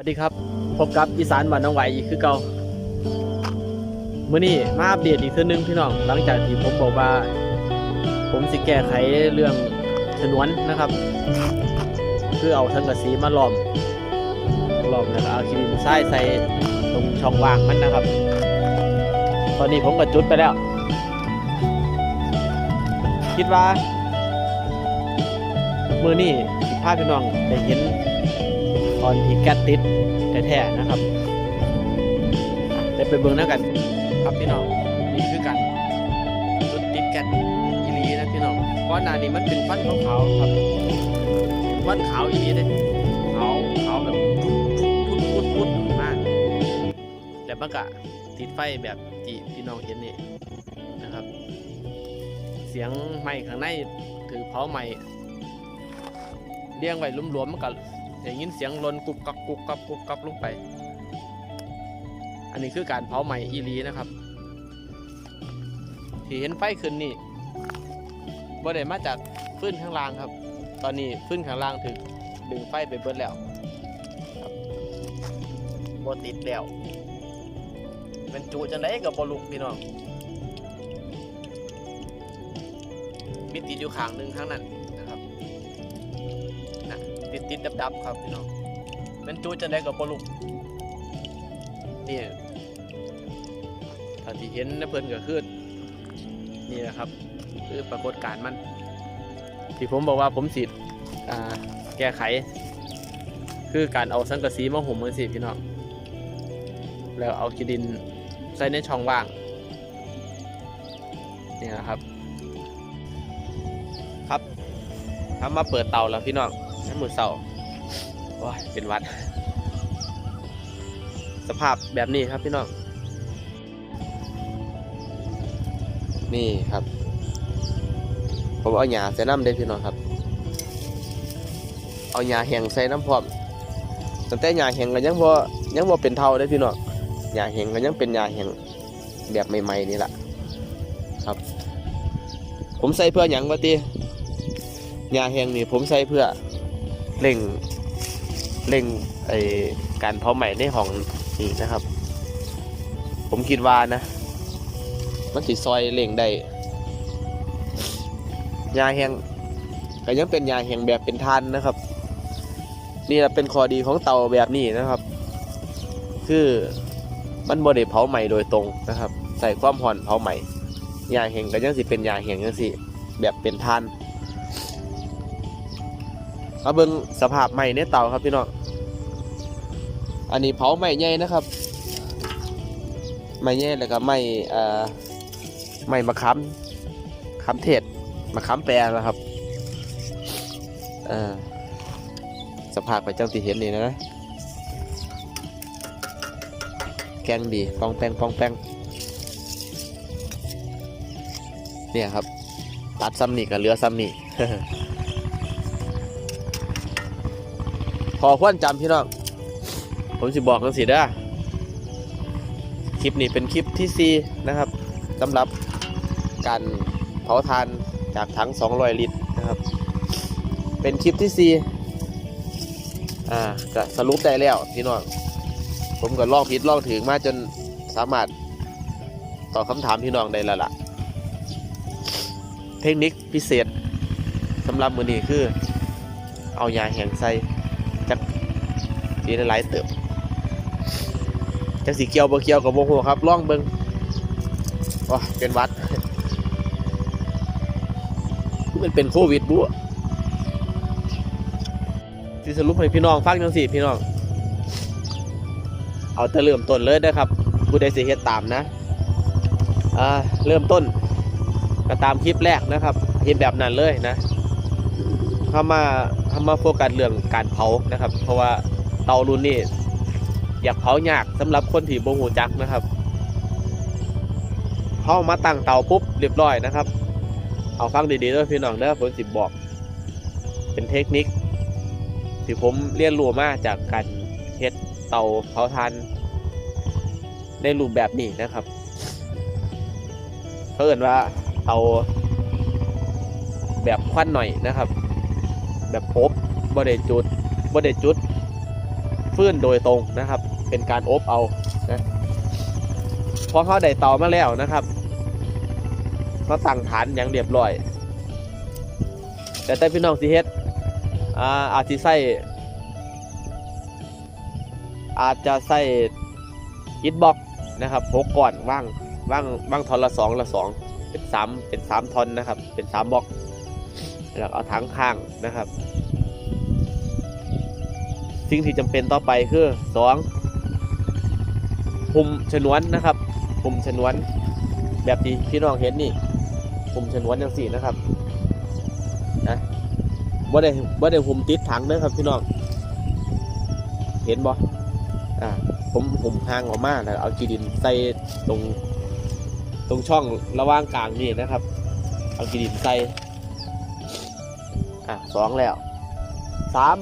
วัสดีครับ พบกับอีสานบ้านน้องไหวอีกคือเก่ามื้อนี้มาอัปเดตอีกเทื่อนึงพี่น้อง หลังจากที่ผมบอกว่า ผมสิแก้ไขเรื่องถนนนะครับ คือเอาสังกะสีมาล้อมล้อมแล้วก็เอาคีรินทรายใส่ตรงช่องว่างมันนะครับ ตอนนี้ผมก็จุดไปแล้ว คิดว่า มือนี่สิพาพี่น้องได้เห็น ตอนที่แก๊สติดแท้ๆนะครับได้ไปเบิ่งหน้ากัน ครับพี่น้องนี่คือกันรถติดแก๊สอีลีนะพี่น้องก้อนหน้านี้มันเป็นฟันขาวๆครับฟันขาวอีลีเลยขาวขาวแบบพุดพุดพุดพุดมากแต่มันก็ติดไฟแบบที่พี่น้องเห็นนี่นะครับ เสียงไหม้ข้างในถือเผาไหม้เลี้ยงไว้รวมๆมันก็ อย่างยินเสียงลนกุบกับกุบกับกุบกับลงไป อันนี้คือการเผาไหม้อีหลีนะครับ ที่เห็นไฟขึ้นนี่บ่ได้มาจากฟื้นข้างล่างครับ ตอนนี้ฟื้นข้างล่างถึงดึงไฟไปเบิดแล้วบ่ติดแล้วเป็นจูจังไดกับบอลุกพี่น้องมีติดอยู่ข้างหนึ่งข้างนั้น ติดดับดับๆครับพี่น้องเป็นจูจังไดกับบลุกนี่ถ้าที่เห็นนะเพิ่นก็คือนี่นะครับคือปรากฏการณ์มัน ที่ผมบอกว่าผมสิอ่าแก้ไข คือการเอาสังกะสีมาห่มมือสิพี่น้องแล้วเอากีดินใส่ในช่องว่างนี่นะครับ ครับทำมาเปิดเตาแล้วพี่น้อง น้ำมือเสาโอ้ยเป็นวัด สภาพแบบนี้ครับพี่น้อง นี่ครับ ผมเอาหญ้าใส่น้ำเด้พี่น้องครับ เอาหญ้าแห้งใส่น้ำพร้อมตั้งแต่หญ้าแห้งก็ยังบ่ยังบ่เป็นเท่าเด้พี่น้องหญ้าแห้งก็ยังเป็นหญ้าแห้งแบบใหม่ๆนี่แหละครับ ผมใส่เพื่อหยังวะติหญ้าแห้งนี่ผมใส่เพื่อ เร่งเร่งไอการเผาไหม้ในห้องนี่นะครับ ผมคิดว่านะ มันสิซอยเร่งได้ยาแห้งก็ยังเป็นยาแห้งแบบเป็นทานนะครับ นี่แหละเป็นข้อดีของเตาแบบนี้นะครับ คือมันบ่ได้เผาใหม่โดยตรงนะครับ ใส่ความห่อนเผาใหม่ยาแห้งก็ยังสิเป็นยาแห้งยังสิแบบเป็นทาน มาเบิ่งสภาพใหม่ในเตาครับพี่น้อง อันนี้เผาใหม่ใหญ่นะครับใหม่ใหญ่แล้วก็ใหม่เอ่อใหม่มะขามขามเทศมาค้ำแปลนะครับเออสภาพไปจังที่เห็นนี่นะแกงดีปองแปงปองแปงเนี่ยครับ ตัดซ้ำนี่กับเหลือซ้ำนี่ พอควนจำพี่น้อง ผมสิบอกกันสิเด้อคลิปนี้เป็นคลิปที่4นะครับสำหรับการเผาทานจากถัง200 ลิตรนะครับ เป็นคลิปที่4อ่าก็สรุปได้แล้วพี่น้อง ผมก็ลองผิดลองถึงมาจนสามารถตอบคำถามพี่น้องได้แล้วล่ะ เทคนิคพิเศษสำหรับมือนี้คือ เอายาแห้งใส่ ทีหลายเติบจักสีเกียวบ่เกียวกับโมโหครับล่องเบิงว้าเป็นวัดมันเป็นโควิดบุที่สรุปให้พี่น้องฟังจังสิพี่น้อง เอาแต่เริ่มต้นเลยนะครับผู้ใดสิเฮ็ดตามนะอ่าเริ่มต้นก็ตามคลิปแรกนะครับเฮ็ดแบบนั้นเลยนะเข้ามาเข้ามาโฟกัสเรื่องการเผานะครับ เพราะว่า เตารุ่นนี้อยากเผายากสำหรับคนที่บ่หูจักนะครับเข้ามาตั้งเตาปุ๊บเรียบร้อยนะครับ เอาฟังดีๆด้วยพี่น้องเด้อผมสิบบอก เป็นเทคนิค ที่ผมเรียนรู้มาจากการเฮ็ดเตาเผาทานในรูปแบบนี้นะครับเพิ่นว่าเตาแบบควันหน่อยนะครับ แบบโป๊บบ่ได้จุดบ่ได้จุด ฟื้นโดยตรงนะครับ เป็นการอบเอานะพอเขาได้เตามาแล้วนะครับเขาตั้งฐานอย่างเรียบร้อย แต่แต่พี่น้องสิเฮ็ดอาอาจจะใส่อาจจะใส่อิฐบล็อกนะครับหกก่อนว่างว่างว่างทอนละสองละสองเป็นสามเป็นสามทอนนะครับ เป็นสามบ็อกแล้วเอาถังข้างนะครับ สิ่งที่จำเป็นต่อไปคือสองหุมชนวนนะครับหุมชนวนแบบที่พี่น้องเห็นนี่หุมชนวนอย่างสี่นะครับนะบ่ได้บ่ได้หุมติดถังเด้อครับพี่น้องเห็นบ่อ่าผมหุมห่างออกมาแล้วเอากีดินใส่ตรงตรงช่องระหว่างกลางนี่นะครับ เอากีดินใส่อะสองแล้วสาม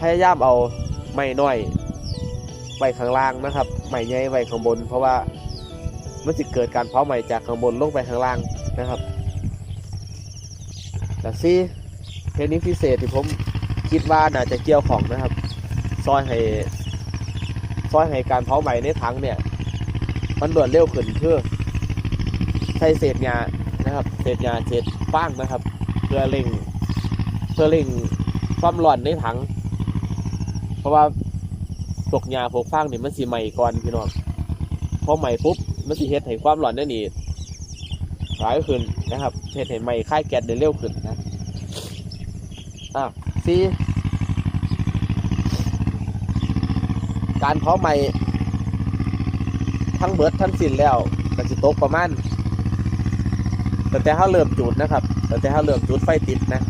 พยายามเอาไม้น้อยไว้ข้างล่างนะครับไม้ใหญ่ไว้ข้างบน เพราะว่ามันจะเกิดการเผาไหม้จากข้างบนลงไปข้างล่างนะครับแต่ซีเทคนิคพิเศษที่ผมคิดว่าน่าจะเกี่ยวของนะครับ ซอยให้ซอยให้การเผาไหม้ในถังเนี่ย มันรวดเร็วขึ้นเพื่อใช้เศษยานะครับ เศษยาเศษฟางนะครับ เพื่อเร่ง เพื่อเร่งความร้อนในถัง เพราะว่าพวกยาพวกฟางนี่มันสีใหม่ก่อนพี่น้องพอใหม่ปุ๊บมันสีเฮ็ดให้ความร้อนนั่นนี่ร้ายขึ้นนะครับเฮ็ดให้ใหม่ค่ายแก๊สได้เร็วขึ้นนะอะสี่การเผาใหม่ทั้งเบิดทั้งสิ้นแล้วก็จะตกประมาณแต่แต่เขาเริ่มจุดนะครับ แต่แต่เขาเริ่มจุดไฟติดนะ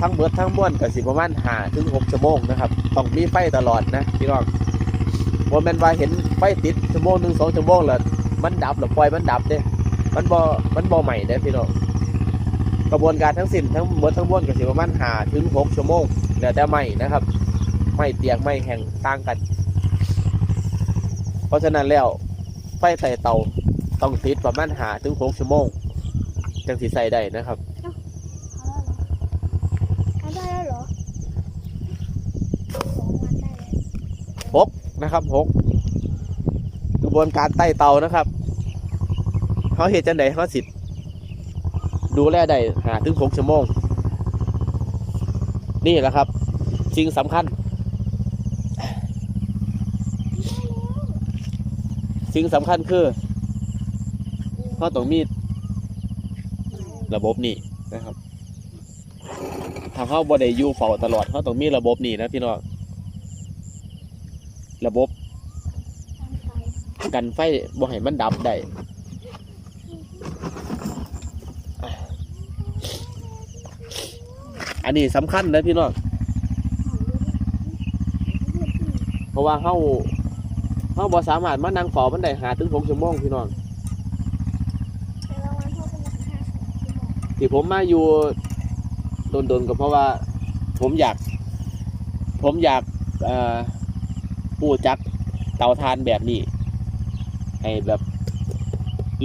ทั้งเบิดทั้งม้วนกับสิประมาณหาถึงหกชั่วโมงนะครับต้องมีไฟตลอดนะพี่น้องว่าแม่นว่าเห็นไฟติดชั่วโมงหนึ่งสองชั่วโมงแล้วมันดับหรือปล่อยมันดับเด้มันบ่มันบ่ใหม่เด้พี่น้องกระบวนการทั้งสิ้นทั้งเบิดทั้งม้วนกับสิประมาณหาถึงหกชั่วโมงแล้วแต่ไม่นะครับไม่เตียงไม่แห้งต่างกัน เพราะฉะนั้นแล้วไฟใส่เตาต้องติดประมาณหาถึงหกชั่วโมงจังสิใส่ได้นะครับ เอาได้แล้วเหรอสองวันได้แล้ว หกนะครับหกกระบวนการใต้เตานะครับเขาเหตุจังไดเขาสิดูแลได้หาถึงหกชั่วโมง นี่แหละครับสิ่งสำคัญ สิ่งสำคัญคือเขาต้องมีระบบนี่นะครับถ้าเขาบ่ได้อยู่เฝ้าตลอดเขาต้องมีระบบนี่นะพี่น้อง ระบบกันไฟบ่ให้มันดับได้อันนี้สำคัญนะพี่น้องเพราะว่าเฮาเฮาบ่สามารถมานั่งเฝ้ามันได้หาถึงหกชั่วโมงพี่น้องที่บอกที่ผมมาอยู่โดนๆก็เพราะว่า ผมอยาก ผมอยากเอ่อ ปูจักเตาทานแบบนี้ ให้แบบ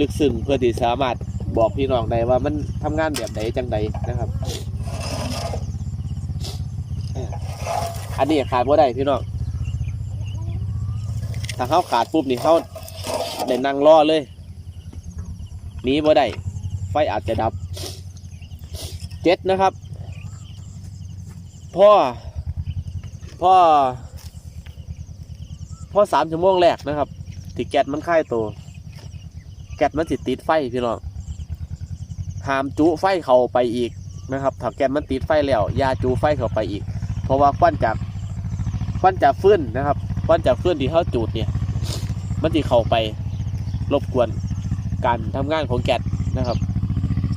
ลึกซึ้งเพื่อที่สามารถบอกพี่น้องได้ว่ามันทำงานแบบไหนจังใดนะครับ อันนี้ขาดว่าได้พี่น้อง ถ้าเขาขาดปุ๊บนี่เขาได้นั่งรอเลยหนีบ่ได้ไฟอาจจะดับเจ็ดนะครับ พ่อ พ่อ อสามชั่วโมงแรกนะครับที่แก๊สมันค่ายตัวแก๊สมันสิติดไฟพี่น้องหามจุไฟเข้าไปอีกนะครับถ้าแก๊สมันติดไฟแล้วยาจุไฟเข้าไปอีก เพราะว่าควันจากควันจากฟื้นนะครับควันจากฟื้นที่เขาจุดเนี่ย มันสิเข้าไปรบกวนการทำงานของแก๊สนะครับ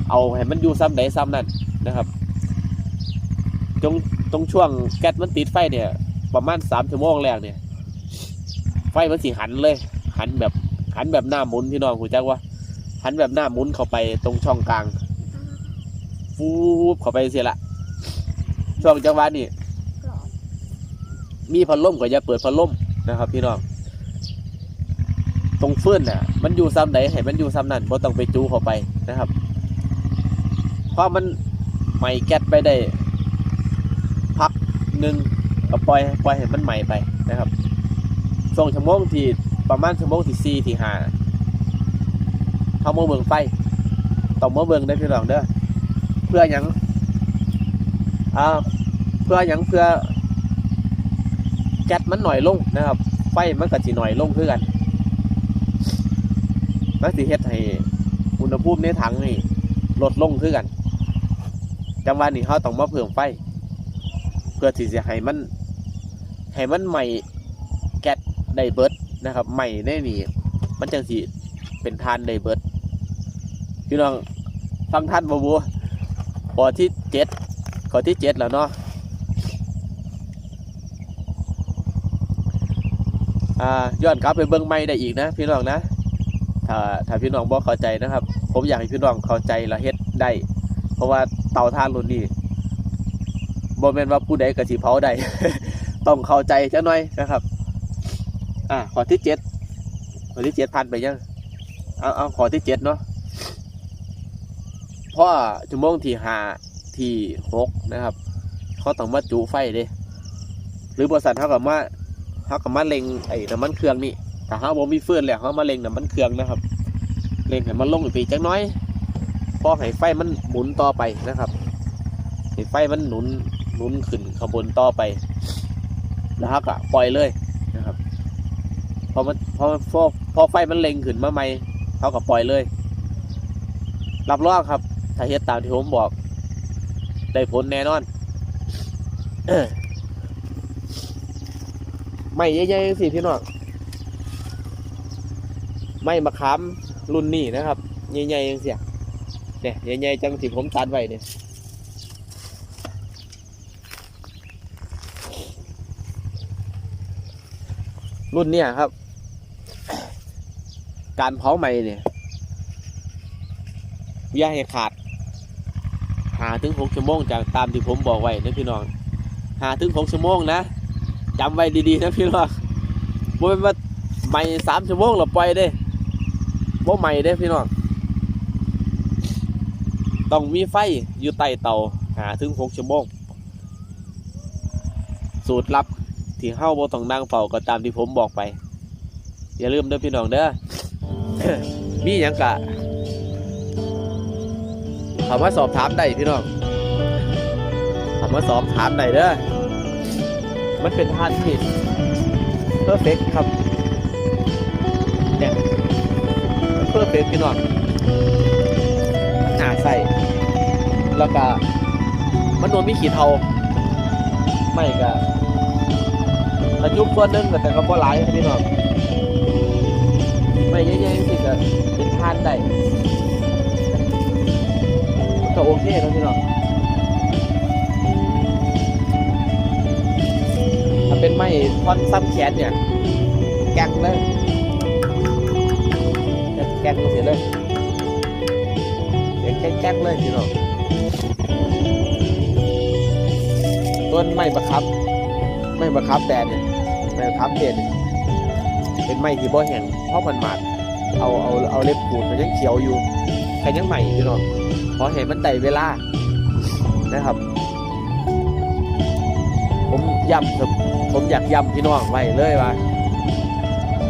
เอาให้มันอยู่ซ้ำไหนซ้ำนั่นนะครับตรงตรงช่วงแก๊สมันติดไฟเนี่ย ประมาณสามชั่วโมงแรกเนี่ย มันสีหันเลย หันแบบหันแบบหน้าหมุนพี่น้องคุณจักว่าหันแบบหน้าหมุนเข้าไปตรงช่องกลางฟูบเข้าไปเสียละช่วงจังหวะนี้มีพัดลมก็อย่าเปิดพัดลมนะครับ พี่น้องตรงฟื้นน่ะ มันอยู่ซ้ำไหนให้มันอยู่ซ้ำนั่นบ่ต้องไปจูเข้าไปนะครับเพราะมันไหมแก๊สไปได้ พักหนึ่งก็ปล่อยปล่อยให้มันใหม่ไปนะครับ ช่วงชั่วโมงที่ประมาณชั่วโมงที่สี่ที่ห้าเขามาเบิ่งไฟต้องมาเบิ่งได้พี่น้องเด้อเพื่อหยังอ่าเพื่อหยังเพื่อแก๊สมันหน่อยลงนะครับ ไฟมันก็สิหน่อยลงคือกันมันสิเฮ็ดให้อุณหภูมิในถังนี่ลดลงคือกัน จังหวะนี้เขาต้องมาเพิ่มไฟ เพื่อที่จะให้มันให้มันใหม่ ได้เบิร์ดนะครับใหม่ได้หนีมันจังสิเป็นทานได้เบิร์ดพี่น้องฟังท่านบ่บัวข้อที่เจ็ดข้อที่เจ็ดแล้วเนาะย้อนกลับไปเบิ่งใหม่ได้อีกนะ พี่น้องนะถ้าถ้าพี่น้องบ่เข้าใจนะครับ ผมอยากให้พี่น้องเข้าใจและเฮ็ดได้ เพราะว่าเตาถ่านรุ่นนี้บ่แม่นว่าผู้ใดก็สิเผาได้ ต้องเข้าใจจักหน่อยนะครับ อ่าข้อที่เจ็ดข้อที่เจ็ดผ่านไปยังเอาเอาข้อที่เจ็ดเนาะเพราะชั่วโมงที่ห้าที่หกนะครับเขาต้องมาจุไฟเด้หรือบริษัทเขากับมาเขากับมาเล็งไอ้น้ำมันเครื่องนี่ถ้าเขาบ่มีเฟื่อนแหล้วเขามาเล็งน้ำมันเครื่องนะครับเล็งให้มันลงอีกปีจักน้อยพอให้ไฟมันหมุนต่อไปนะครับให้ไฟมันหนุนหนุนขึ้นขบวนต่อไปแล้วก็ปล่อยเลย พอมันพอพอพอไฟมันเล็งขึ้นมาใหม่เขาก็ปล่อยเลย รับรองครับ ถ้าเฮ็ดตามที่ผมบอก ได้ผลแน่นอนไม่ใหญ่ๆสิพี่น้องไม่มะขามรุ่นนี้นะครับใหญ่ๆยังเสียเนี่ยใหญ่ๆจังที่ผมตัดไว้เนี่ยรุ่นเนี่ยครับ การเผาไหม้เนี่ยอย่าให้ขาดหาถึงหกชั่วโมงจากตามที่ผมบอกไว้นะพี่น้องหาถึงหกชั่วโมงนะจำไว้ดีๆนะพี่น้องบ่เป็นว่าไหม้สามชั่วโมงเราปล่อยเด้บ่ไหม้เด้พี่น้องต้องมีไฟอยู่ใต้เตาหาถึงหกชั่วโมงสูตรลับที่เฮ้าบ่ต้องนั่งเฝ้าก็ตามที่ผมบอกไป อย่าลืมเด้อพี่น้องเด้อ มีหยังกะถามว่าสอบถามได้พี่น้องถามว่าสอบถามได้เด้อมันเป็นท่านที่เพอร์เฟกครับเนี่ยเพอร์เฟกพี่น้องหนาใส่แล้วก็มันโดนมีขีดเทาไม่ก็มันยุบส่วนหนึงแต่ก็บ่หลายพี่น้อง ไม่เยอะๆสิก็เป็นทานได้มันก็โอเคครับพี่น้องถ้าเป็นไม้ท่อนซ้ำแขนเนี่ย แกงเลยแกงเสียเลยเสียงแก๊กๆเลยพี่น้องต้นไม้ประคับ ไม้ประคับแดดเนี่ยไม้ประคับเด่นเป็นไม้ที่บ่แห้งเพราะมันหมาด เอาเอาเอาเล็บขูดมันยังเขียวอยู่แค่ยังใหม่พี่น้องเพราะเห็นมันได้เวลานะครับ ผมย้ำผมอยากย้ำพี่น้องไว้เลยว่า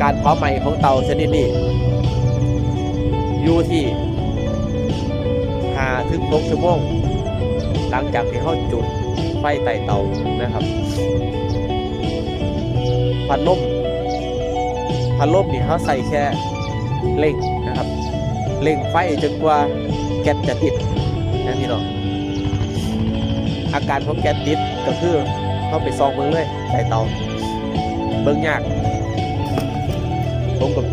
การเผาไหม้ของเตาชนิดนี้อยู่ที่หาถึงหกชั่วโมงหลังจากที่เขาจุดไฟไต่เตานะครับพัดลมพัดลมนี่เขาใส่แค่ เร่งนะครับเร่งไฟจนกว่าแก๊สจะติดนะพี่น้องอาการของแก๊สติดก็คือเขาไปซองเบิ้งเลยไต่เตาเบิ้งยาก ผมกับ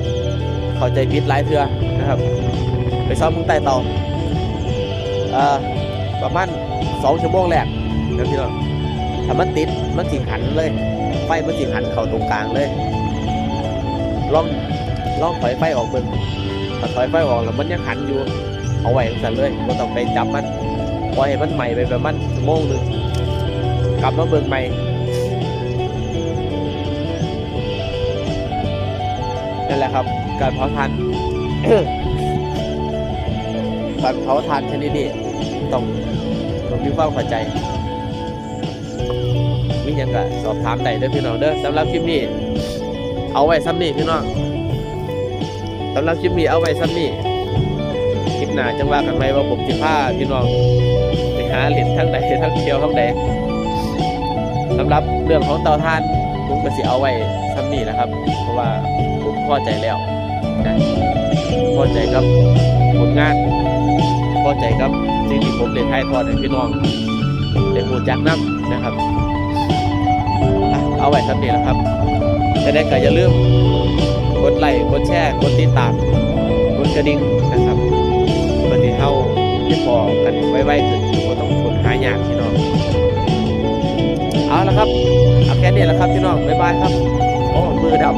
เข้าใจผิดหลายเทือนะครับ ไปซ่อมมึงใต้เตาเอ่อประมาณสองชั่วโมงแรกนะพี่น้องถ้ามันติดมันสิหันเลย ไฟมันสิหันเข้าตรงกลางเลย ลอง ลองถอยไฟออกเบิ่งถ้าถอยไฟออกแล้วมันยังหันอยู่ เอาไว้สั่นเลยก็ต้องไปจับมันปล่อยให้มันใหม่ไปประมาณชั่วโมงหนึ่งกลับมาเบิ่งใหม่นั่นแหละครับ การเผาทานการเผาทานชนิดนี้ต้องต้องมีความเข้าใจมีหยังก็สอบถามได้เด้อพี่น้องเด้อสำหรับคลิปนี้ เอาไว้ซ้ำนี่พี่น้อง สำหรับคลิปนี้เอาไว้ซ้ำนี่คลิปหน้าจังว่ากันไว้ว่าผมสิพาพี่น้องไปหาเหรียญทั้งใดทั้งเที่ยวทั้งใดสำหรับเรื่องของเตาถ่านผมก็สิเอาไว้ซ้ำนี่แหละครับ เพราะว่าผมพอใจแล้วนะพอใจกับผลงานพอใจกับสิ่งที่ผมได้ถ่ายทอดให้พี่น้องได้หูจักน้ำนะครับ เอาไว้ซ้ำนี่แหละครับจะได้ก็อย่าลืม ไลค์กดแชร์กดติดตามกดกระดิ่งนะครับเพื่อที่เข้าที่พอกันไว้ๆขึ้นก็ต้องคนหายากพี่น้องเอาละครับเอาแค่นี้แหละครับพี่น้องบ๊ายบายครับโอ้มือดำ